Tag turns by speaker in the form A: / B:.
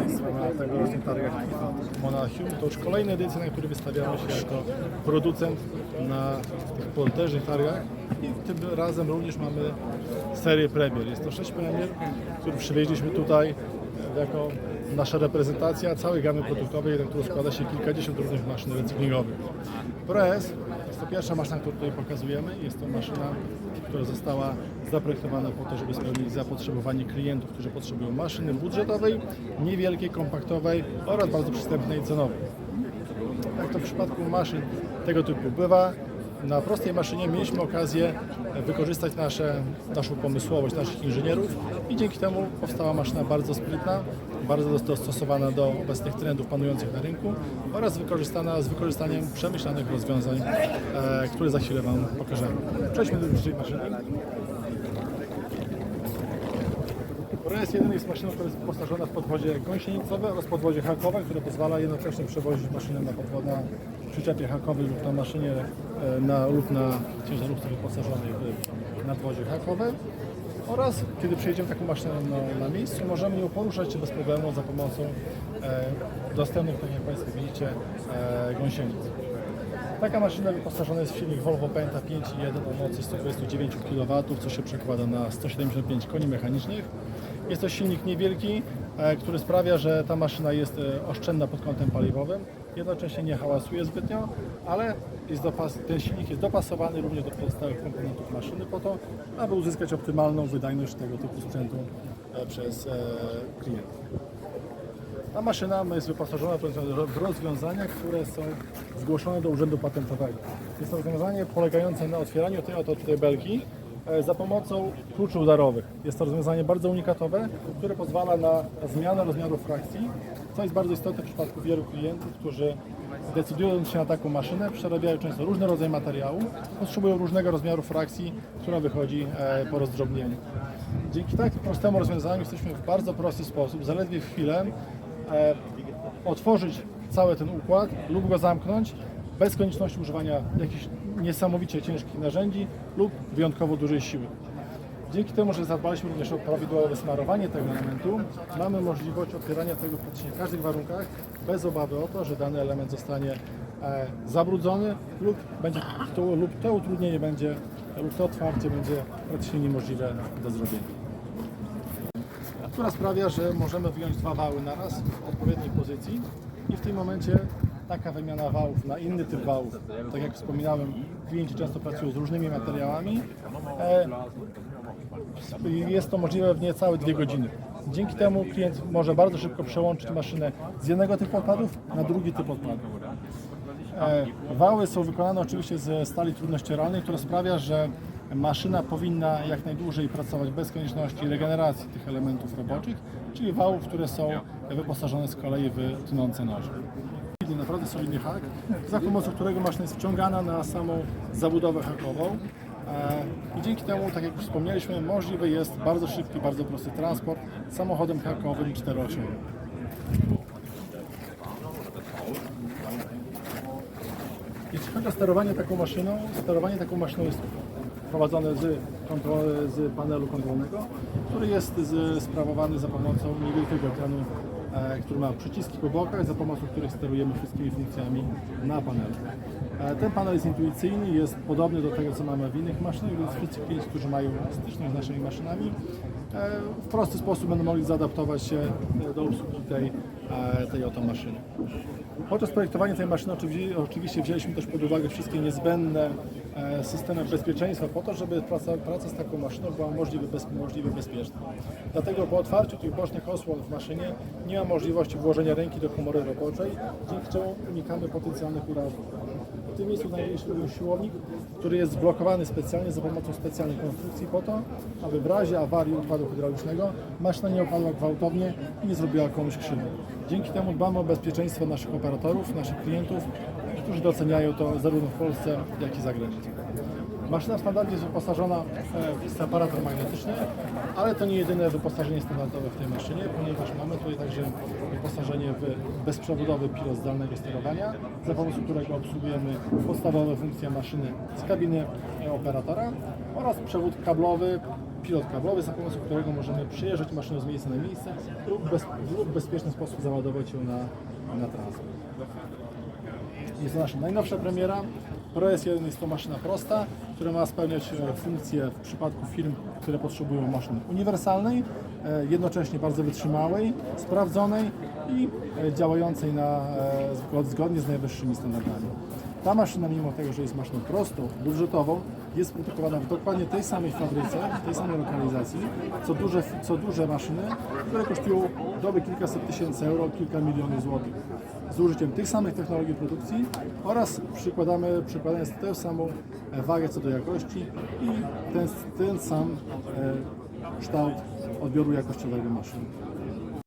A: Państwa na tegorocznych targach IFA Monachium. To już kolejna edycja, na której wystawiamy się jako producent na tych potężnych targach i tym razem również mamy serię premier. Jest to sześć premier, które przywieźliśmy tutaj jako nasza reprezentacja całej gamy produktowej, na którą składa się kilkadziesiąt różnych maszyn recyklingowych. ProS to pierwsza maszyna, którą tutaj pokazujemy. Jest to maszyna, która została zaprojektowana po to, żeby spełnić zapotrzebowanie klientów, którzy potrzebują maszyny budżetowej, niewielkiej, kompaktowej oraz bardzo przystępnej cenowo. Jak to w przypadku maszyn tego typu bywa, na prostej maszynie mieliśmy okazję wykorzystać nasze, naszą pomysłowość naszych inżynierów i dzięki temu powstała maszyna bardzo sprytna, bardzo dostosowana do obecnych trendów panujących na rynku oraz wykorzystana z wykorzystaniem przemyślanych rozwiązań, e, które za chwilę Wam pokażemy. Przejdźmy do bliższej maszyny. ProS 1 jest maszyną, która jest wyposażona w podwozie gąsienicowe oraz podwozie hakowe, które pozwala jednocześnie przewozić maszynę na, podwo- przyczepie hakowej lub na maszynie e, na, lub na ciężarówce wyposażonej w nadwozie hakowe. Oraz kiedy przejedziemy taką maszynę na, na miejscu, możemy ją poruszać bez problemu za pomocą e, dostępnych, tak jak Państwo widzicie, e, gąsienic. Taka maszyna wyposażona jest w silnik Volvo Penta 5.1 o mocy 129 kW, co się przekłada na 175 koni mechanicznych. Jest to silnik niewielki, e, który sprawia, że ta maszyna jest e, oszczędna pod kątem paliwowym, jednocześnie nie hałasuje zbytnio, ale dopas- ten silnik jest dopasowany również do pozostałych komponentów maszyny po to, aby uzyskać optymalną wydajność tego typu sprzętu e, przez e, klienta. Ta maszyna jest wyposażona w rozwiązania, które są zgłoszone do Urzędu Patentowego. Jest to rozwiązanie polegające na otwieraniu tej oto tutaj belki za pomocą kluczy udarowych. Jest to rozwiązanie bardzo unikatowe, które pozwala na zmianę rozmiaru frakcji, co jest bardzo istotne w przypadku wielu klientów, którzy decydując się na taką maszynę, przerabiają często różne rodzaje materiału, potrzebują różnego rozmiaru frakcji, która wychodzi e, po rozdrobnieniu. Dzięki tak prostemu rozwiązaniu jesteśmy w bardzo prosty sposób, zaledwie w chwilę, e, otworzyć cały ten układ lub go zamknąć bez konieczności używania jakichś niesamowicie ciężkich narzędzi lub wyjątkowo dużej siły. Dzięki temu, że zadbaliśmy również o prawidłowe smarowanie tego elementu, mamy możliwość otwierania tego w praktycznie każdych warunkach bez obawy o to, że dany element zostanie e, zabrudzony lub, będzie, to, lub to utrudnienie będzie, lub to otwarcie będzie praktycznie niemożliwe do zrobienia która sprawia, że możemy wyjąć dwa wały naraz w odpowiedniej pozycji i w tym momencie taka wymiana wałów na inny typ wałów, tak jak wspominałem, klienci często pracują z różnymi materiałami, e, jest to możliwe w niecałe dwie godziny. Dzięki temu klient może bardzo szybko przełączyć maszynę z jednego typu odpadów na drugi typ odpadów. E, Wały są wykonane oczywiście ze stali trudnościeralnej, która sprawia, że maszyna powinna jak najdłużej pracować bez konieczności regeneracji tych elementów roboczych, czyli wałów, które są wyposażone z kolei w tnące noże. Naprawdę solidny hak, za pomocą którego maszyna jest wciągana na samą zabudowę hakową. E, I dzięki temu, tak jak już wspomnieliśmy, możliwy jest bardzo szybki, bardzo prosty transport samochodem hakowym czteroosiowym. Jeśli chodzi o sterowanie taką maszyną, sterowanie taką maszyną jest prowadzone z, z panelu kontrolnego, który jest z, sprawowany za pomocą niewielkiego ekranu, który ma przyciski po bokach, za pomocą których sterujemy wszystkimi funkcjami na panelu. E, ten panel jest intuicyjny, jest podobny do tego, co mamy w innych maszynach, więc wszyscy klienci, którzy mają styczność z naszymi maszynami, e, w prosty sposób będą mogli zaadaptować się e, do obsługi tej, e, tej oto maszyny. Podczas projektowania tej maszyny oczywiście wzięliśmy też pod uwagę wszystkie niezbędne e, systemy bezpieczeństwa po to, żeby praca, praca z taką maszyną była możliwie, bez, możliwie bezpieczna. Dlatego po otwarciu tych bocznych osłon w maszynie nie ma możliwości włożenia ręki do komory roboczej, dzięki czemu unikamy potencjalnych urazów. W tym miejscu znajduje się siłownik, który jest zblokowany specjalnie za pomocą specjalnej konstrukcji po to, aby w razie awarii układu hydraulicznego maszyna nie opadła gwałtownie i nie zrobiła komuś krzywdy. Dzięki temu dbamy o bezpieczeństwo naszych operatorów, naszych klientów, którzy doceniają to zarówno w Polsce, jak i za granicą. Maszyna w standardzie jest wyposażona e, w separator magnetyczny, ale to nie jedyne wyposażenie standardowe w tej maszynie, ponieważ mamy tutaj także wyposażenie w bezprzewodowy pilot zdalnego sterowania, za pomocą którego obsługujemy podstawowe funkcje maszyny z kabiny e, operatora oraz przewód kablowy pilot kablowy, za pomocą którego możemy przejeżdżać maszynę z miejsca na miejsce lub, bez, lub w bezpieczny sposób załadować ją na, na transport. Jest to nasza najnowsza premiera. Pro S1 jest to maszyna prosta, która ma spełniać e, funkcje w przypadku firm, które potrzebują maszyny uniwersalnej, e, jednocześnie bardzo wytrzymałej, sprawdzonej i e, działającej na, zgod- zgodnie z najwyższymi standardami. Ta maszyna, mimo tego, że jest maszyną prostą, budżetową, jest produkowana w dokładnie tej samej fabryce, w tej samej lokalizacji, co duże, co duże maszyny, które kosztują doby kilkaset tysięcy euro, kilka milionów złotych z użyciem tych samych technologii produkcji oraz przykładamy, przykładając tę samą e, wagę co do jakości i ten, ten sam e, kształt odbioru jakościowego maszyny.